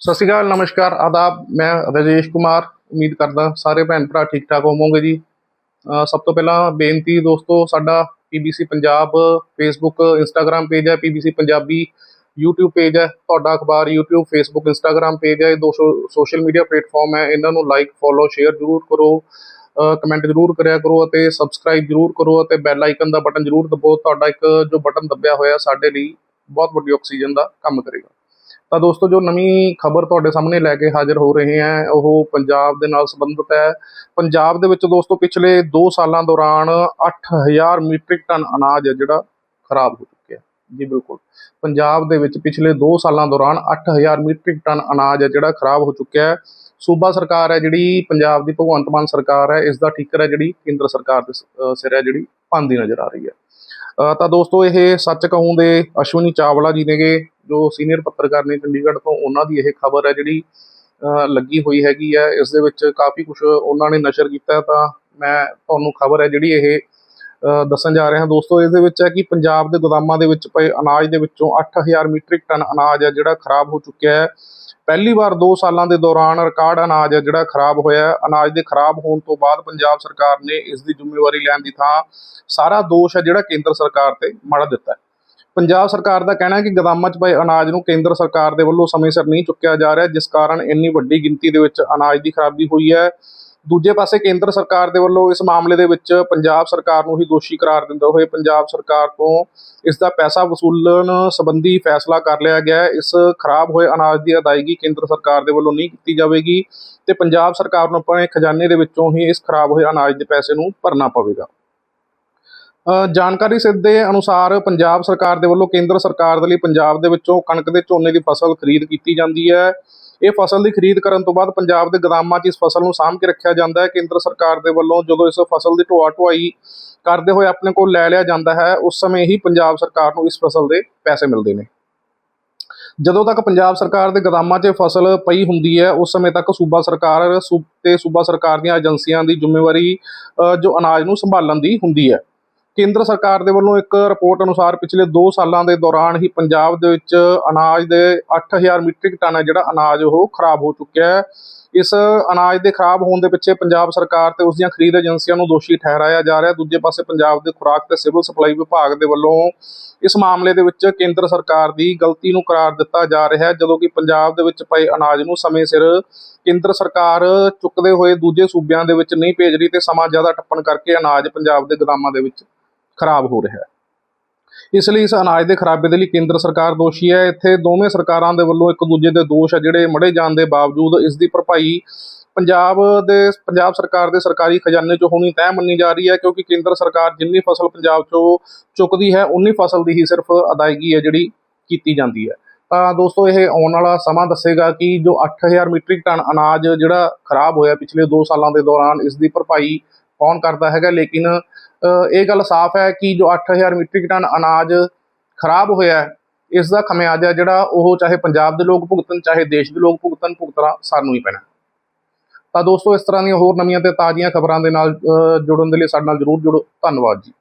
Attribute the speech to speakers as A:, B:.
A: ਸਤਿ ਸ਼੍ਰੀ ਅਕਾਲ, ਨਮਸਕਾਰ, ਆਦਾਬ। ਮੈਂ ਰਜੇਸ਼ ਕੁਮਾਰ। ਉਮੀਦ ਕਰਦਾ ਸਾਰੇ ਭੈਣ ਭਰਾ ਠੀਕ ਠਾਕ ਹੋਵੋਗੇ ਜੀ। ਸਭ ਤੋਂ ਪਹਿਲਾਂ ਬੇਨਤੀ ਦੋਸਤੋ, ਸਾਡਾ PBC Punjab Facebook Instagram page ਹੈ। ਪੀਬੀਸੀ ਪੰਜਾਬੀ YouTube ਪੇਜ ਹੈ। ਤੁਹਾਡਾ ਅਖਬਾਰ YouTube, Facebook, Instagram ਪੇਜ ਹੈ। ਇਹ ਦੋ ਸੋਸ਼ਲ ਮੀਡੀਆ ਪਲੇਟਫਾਰਮ ਹੈ। ਇਹਨਾਂ ਨੂੰ ਲਾਈਕ ਫੋਲੋ ਸ਼ੇਅਰ ਜ਼ਰੂਰ ਕਰੋ। ਕਮੈਂਟ ਜ਼ਰੂਰ ਕਰਿਆ ਕਰੋ ਅਤੇ ਸਬਸਕ੍ਰਾਈਬ ਜ਼ਰੂਰ ਕਰੋ ਅਤੇ ਬੈਲ ਆਈਕਨ ਦਾ ਬਟਨ ਜ਼ਰੂਰ ਦਬਾਓ ਤੁਹਾਡਾ ਇੱਕ ਜੋ ਬਟਨ ਦੱਬਿਆ ਹੋਇਆ ਸਾਡੇ ਲਈ ਬਹੁਤ ਵੱਡੀ ਆਕਸੀਜਨ ਦਾ ਕੰਮ ਕਰੇਗਾ। ਤਾਂ ਦੋਸਤੋ, ਜੋ ਨਵੀਂ ਖਬਰ ਤੁਹਾਡੇ ਸਾਹਮਣੇ ਲੈ ਕੇ ਹਾਜ਼ਰ ਹੋ ਰਹੇ ਹਾਂ, ਉਹ ਪੰਜਾਬ ਦੇ ਨਾਲ ਸੰਬੰਧਿਤ ਹੈ। ਪੰਜਾਬ ਦੇ ਵਿੱਚ ਦੋਸਤੋ, ਪਿਛਲੇ 2 ਸਾਲਾਂ ਦੌਰਾਨ 8000 ਮੀਟ੍ਰਿਕ ਟਨ ਅਨਾਜ ਹੈ ਜਿਹੜਾ ਖਰਾਬ ਹੋ ਚੁੱਕਿਆ ਜੀ ਬਿਲਕੁਲ। ਪੰਜਾਬ ਦੇ ਵਿੱਚ ਪਿਛਲੇ 2 ਸਾਲਾਂ ਦੌਰਾਨ 8000 ਮੀਟ੍ਰਿਕ ਟਨ ਅਨਾਜ ਹੈ ਜਿਹੜਾ ਖਰਾਬ ਹੋ ਚੁੱਕਿਆ ਹੈ। ਸੂਬਾ ਸਰਕਾਰ ਹੈ ਜਿਹੜੀ, ਪੰਜਾਬ ਦੀ ਭਗਵੰਤ ਮਾਨ ਸਰਕਾਰ ਹੈ ਇਸ ਦਾ ਠੀਕਰ ਹੈ ਜਿਹੜੀ, ਕੇਂਦਰ ਸਰਕਾਰ ਦੇ ਸਿਰ ਹੈ ਜਿਹੜੀ ਪਾਉਂਦੀ ਨਜ਼ਰ ਆ ਰਹੀ ਹੈ। ਤਾਂ ਦੋਸਤੋ, ਇਹ ਸੱਚ ਕਹੂੰ ਦੇ ਅਸ਼ਵਨੀ ਚਾਵਲਾ ਜੀ ਨੇਗੇ ਜੋ ਸੀਨੀਅਰ ਪੱਤਰਕਾਰ ਨੇ ਚੰਡੀਗੜ੍ਹ ਤੋਂ ਉਹਨਾਂ ਦੀ ਇਹ ਖਬਰ ਹੈ ਜਿਹੜੀ ਲੱਗੀ ਹੋਈ ਹੈਗੀ ਹੈ, ਇਸ ਦੇ ਵਿੱਚ ਕਾਫੀ ਕੁਝ ਉਹਨਾਂ ਨੇ ਨਸ਼ਰ ਕੀਤਾ ਤਾਂ ਮੈਂ ਤੁਹਾਨੂੰ ਖਬਰ ਹੈ ਜਿਹੜੀ ਇਹ ਦੱਸਣ ਜਾ ਰਿਹਾ ਹਾਂ ਦੋਸਤੋ, ਇਸ ਦੇ ਵਿੱਚ ਹੈ ਕਿ ਪੰਜਾਬ ਦੇ ਗੋਦਾਮਾਂ ਦੇ ਵਿੱਚ ਪਏ ਅਨਾਜ ਦੇ ਵਿੱਚੋਂ 8000 ਮੀਟ੍ਰਿਕ ਟਨ ਅਨਾਜ ਹੈ ਜਿਹੜਾ ਖਰਾਬ ਹੋ ਚੁੱਕਿਆ ਹੈ। ਪਹਿਲੀ ਵਾਰ 2 ਸਾਲਾਂ ਦੇ ਦੌਰਾਨ ਰਿਕਾਰਡ ਅਨਾਜ ਹੈ ਜਿਹੜਾ ਖਰਾਬ ਹੋਇਆ ਅਨਾਜ ਦੇ ਖਰਾਬ ਹੋਣ ਤੋਂ ਬਾਅਦ ਪੰਜਾਬ ਸਰਕਾਰ ਨੇ ਇਸ ਦੀ ਜ਼ਿੰਮੇਵਾਰੀ ਲੈਣ ਦੀ ਥਾਂ ਸਾਰਾ ਦੋਸ਼ ਹੈ ਜਿਹੜਾ ਕੇਂਦਰ ਸਰਕਾਰ ਤੇ ਮੜ ਦਿੱਤਾ ਪੰਜਾਬ ਸਰਕਾਰ ਦਾ ਕਹਿਣਾ ਹੈ ਕਿ ਗਦਾਮਾਂ 'ਚ ਪਏ ਅਨਾਜ ਨੂੰ ਕੇਂਦਰ ਸਰਕਾਰ ਦੇ ਵੱਲੋਂ ਸਮੇਂ ਸਿਰ ਨਹੀਂ ਚੁੱਕਿਆ ਜਾ ਰਿਹਾ, ਜਿਸ ਕਾਰਨ ਇੰਨੀ ਵੱਡੀ ਗਿਣਤੀ ਦੇ ਵਿੱਚ ਅਨਾਜ ਦੀ ਖਰਾਬੀ ਹੋਈ ਹੈ। ਦੂਜੇ ਪਾਸੇ ਕੇਂਦਰ ਸਰਕਾਰ ਦੇ ਵੱਲੋਂ ਇਸ ਮਾਮਲੇ ਦੇ ਵਿੱਚ ਪੰਜਾਬ ਸਰਕਾਰ ਨੂੰ ਹੀ ਦੋਸ਼ੀ ਕਰਾਰ ਦਿੰਦੇ ਹੋਏ ਪੰਜਾਬ ਸਰਕਾਰ ਤੋਂ ਇਸ ਦਾ ਪੈਸਾ ਵਸੂਲਣ ਸੰਬੰਧੀ ਫੈਸਲਾ ਕਰ ਲਿਆ ਗਿਆ ਹੈ। ਇਸ ਖਰਾਬ ਹੋਏ ਅਨਾਜ ਦੀ ਅਦਾਇਗੀ ਕੇਂਦਰ ਸਰਕਾਰ ਦੇ ਵੱਲੋਂ ਨਹੀਂ ਕੀਤੀ ਜਾਵੇਗੀ ਤੇ ਪੰਜਾਬ ਸਰਕਾਰ ਨੂੰ ਆਪਣੇ ਖਜ਼ਾਨੇ ਦੇ ਵਿੱਚੋਂ ਹੀ ਇਸ ਖਰਾਬ ਹੋਏ ਅਨਾਜ ਦੇ ਪੈਸੇ ਨੂੰ ਭਰਨਾ ਪਵੇਗਾ। ਜਾਣਕਾਰੀ ਸਿੱਧੇ ਅਨੁਸਾਰ ਪੰਜਾਬ ਸਰਕਾਰ ਦੇ ਵੱਲੋਂ ਕੇਂਦਰ ਸਰਕਾਰ ਦੇ ਲਈ ਪੰਜਾਬ ਦੇ ਵਿੱਚੋਂ ਕਣਕ ਦੇ ਝੋਨੇ ਦੀ ਫਸਲ ਖਰੀਦ ਕੀਤੀ ਜਾਂਦੀ ਹੈ। ਇਹ ਫਸਲ ਦੀ ਖਰੀਦ ਕਰਨ ਤੋਂ ਬਾਅਦ ਪੰਜਾਬ ਦੇ ਗੋਦਾਮਾਂ 'ਚ ਇਸ ਫਸਲ ਨੂੰ ਸਾਂਭ ਕੇ ਰੱਖਿਆ ਜਾਂਦਾ ਹੈ। ਕੇਂਦਰ ਸਰਕਾਰ ਦੇ ਵੱਲੋਂ ਜਦੋਂ ਇਸ ਫਸਲ ਦੀ ਢੋਆ ਢੁਆਈ ਕਰਦੇ ਹੋਏ ਆਪਣੇ ਕੋਲ ਲੈ ਲਿਆ ਜਾਂਦਾ ਹੈ, ਉਸ ਸਮੇਂ ਹੀ ਪੰਜਾਬ ਸਰਕਾਰ ਨੂੰ ਇਸ ਫਸਲ ਦੇ ਪੈਸੇ ਮਿਲਦੇ ਨੇ। ਜਦੋਂ ਤੱਕ ਪੰਜਾਬ ਸਰਕਾਰ ਦੇ ਗੋਦਾਮਾਂ 'ਚ ਫਸਲ ਪਈ ਹੁੰਦੀ ਹੈ, ਉਸ ਸਮੇਂ ਤੱਕ ਸੂਬਾ ਸਰਕਾਰ ਸੂ- ਤੇ ਸੂਬਾ ਸਰਕਾਰ ਦੀਆਂ ਏਜੰਸੀਆਂ ਦੀ ਜ਼ਿੰਮੇਵਾਰੀ ਜੋ ਅਨਾਜ ਨੂੰ ਸੰਭਾਲਣ ਦੀ ਹੁੰਦੀ ਹੈ। ਕੇਂਦਰ ਸਰਕਾਰ ਦੇ ਵੱਲੋਂ ਇੱਕ ਰਿਪੋਰਟ ਅਨੁਸਾਰ ਪਿਛਲੇ 2 ਸਾਲਾਂ ਦੇ ਦੌਰਾਨ ਹੀ ਪੰਜਾਬ ਦੇ ਵਿੱਚ ਅਨਾਜ ਦੇ 8000 ਮੀਟ੍ਰਿਕ ਟਨ ਹੈ ਜਿਹੜਾ ਅਨਾਜ ਉਹ ਖਰਾਬ ਹੋ ਚੁੱਕਿਆ ਹੈ। ਇਸ ਅਨਾਜ ਦੇ ਖਰਾਬ ਹੋਣ ਦੇ ਪਿੱਛੇ ਪੰਜਾਬ ਸਰਕਾਰ ਤੇ ਉਸ ਦੀਆਂ ਖਰੀਦ ਏਜੰਸੀਆਂ ਨੂੰ ਦੋਸ਼ੀ ਠਹਿਰਾਇਆ ਜਾ ਰਿਹਾ ਦੂਜੇ ਪਾਸੇ ਪੰਜਾਬ ਦੇ ਖੁਰਾਕ ਤੇ ਸਿਵਲ ਸਪਲਾਈ ਵਿਭਾਗ ਦੇ ਵੱਲੋਂ ਇਸ ਮਾਮਲੇ ਦੇ ਵਿੱਚ ਕੇਂਦਰ ਸਰਕਾਰ ਦੀ ਗਲਤੀ ਨੂੰ ਕਰਾਰ ਦਿੱਤਾ ਜਾ ਰਿਹਾ ਹੈ। ਜਦੋਂ ਕਿ ਪੰਜਾਬ ਦੇ ਵਿੱਚ ਪਏ ਅਨਾਜ ਨੂੰ ਸਮੇਂ ਸਿਰ ਕੇਂਦਰ ਸਰਕਾਰ ਚੁੱਕਦੇ ਹੋਏ ਦੂਜੇ ਸੂਬਿਆਂ ਦੇ ਵਿੱਚ ਨਹੀਂ ਭੇਜ ਰਹੀ ਤੇ ਸਮਾਂ ਜ਼ਿਆਦਾ ਟੱਪਣ ਕਰਕੇ ਅਨਾਜ ਪੰਜਾਬ ਦੇ ਗੋਦਾਮਾਂ ਦੇ ਵਿੱਚ ਖਰਾਬ ਹੋ ਰਿਹਾ ਹੈ। ਇਸ ਲਈ ਇਸ ਅਨਾਜ ਦੇ ਖਰਾਬੇ ਦੇ ਲਈ ਕੇਂਦਰ ਸਰਕਾਰ ਦੋਸ਼ੀ ਹੈ। ਇੱਥੇ ਦੋਵੇਂ ਸਰਕਾਰਾਂ ਦੇ ਵੱਲੋਂ ਇੱਕ ਦੂਜੇ ਦੇ ਦੋਸ਼ ਆ ਜਿਹੜੇ ਮੜੇ ਜਾਣ ਦੇ ਬਾਵਜੂਦ ਇਸ ਦੀ ਭਰਪਾਈ ਪੰਜਾਬ ਦੇ, ਪੰਜਾਬ ਸਰਕਾਰ ਦੇ ਸਰਕਾਰੀ ਖਜ਼ਾਨੇ 'ਚੋਂ ਹੋਣੀ ਤੈਅ ਮੰਨੀ ਜਾ ਰਹੀ ਹੈ ਕਿਉਂਕਿ ਕੇਂਦਰ ਸਰਕਾਰ ਜਿੰਨੀ ਫਸਲ ਪੰਜਾਬ 'ਚੋਂ ਚੁੱਕਦੀ ਹੈ, ਉਨੀ ਫਸਲ ਦੀ ਹੀ ਸਿਰਫ ਅਦਾਇਗੀ ਹੈ ਜਿਹੜੀ ਕੀਤੀ ਜਾਂਦੀ ਹੈ। ਤਾਂ ਦੋਸਤੋ, ਇਹ ਆਉਣ ਵਾਲਾ ਸਮਾਂ ਦੱਸੇਗਾ ਕਿ ਜੋ 8000 ਮੀਟ੍ਰਿਕ ਟਨ ਅਨਾਜ ਜਿਹੜਾ ਖਰਾਬ ਹੋਇਆ ਪਿਛਲੇ 2 ਸਾਲਾਂ ਦੇ ਦੌਰਾਨ, ਇਸ ਦੀ ਭਰਪਾਈ ਕੌਣ ਕਰਦਾ ਹੈਗਾ, ਲੇਕਿਨ ਇਹ ਗੱਲ ਸਾਫ਼ ਹੈ ਕਿ ਜੋ 8000 ਮੀਟ੍ਰਿਕ ਟਨ ਅਨਾਜ ਖਰਾਬ ਹੋਇਆ ਇਸ ਦਾ ਖਮਿਆਜ਼ਾ ਜਿਹੜਾ ਉਹ ਚਾਹੇ ਪੰਜਾਬ ਦੇ ਲੋਕ ਭੁਗਤਣ, ਚਾਹੇ ਦੇਸ਼ ਦੇ ਲੋਕ ਭੁਗਤਣ, ਭੁਗਤਣਾ ਸਾਨੂੰ ਹੀ ਪੈਣਾ। ਤਾਂ ਦੋਸਤੋ, ਇਸ ਤਰ੍ਹਾਂ ਦੀਆਂ ਹੋਰ ਨਵੀਆਂ ਤੇ ਤਾਜ਼ੀਆਂ ਖਬਰਾਂ ਦੇ ਨਾਲ ਜੁੜਨ ਦੇ ਲਈ ਸਾਡੇ ਨਾਲ ਜਰੂਰ ਜੁੜੋ। ਧੰਨਵਾਦ ਜੀ।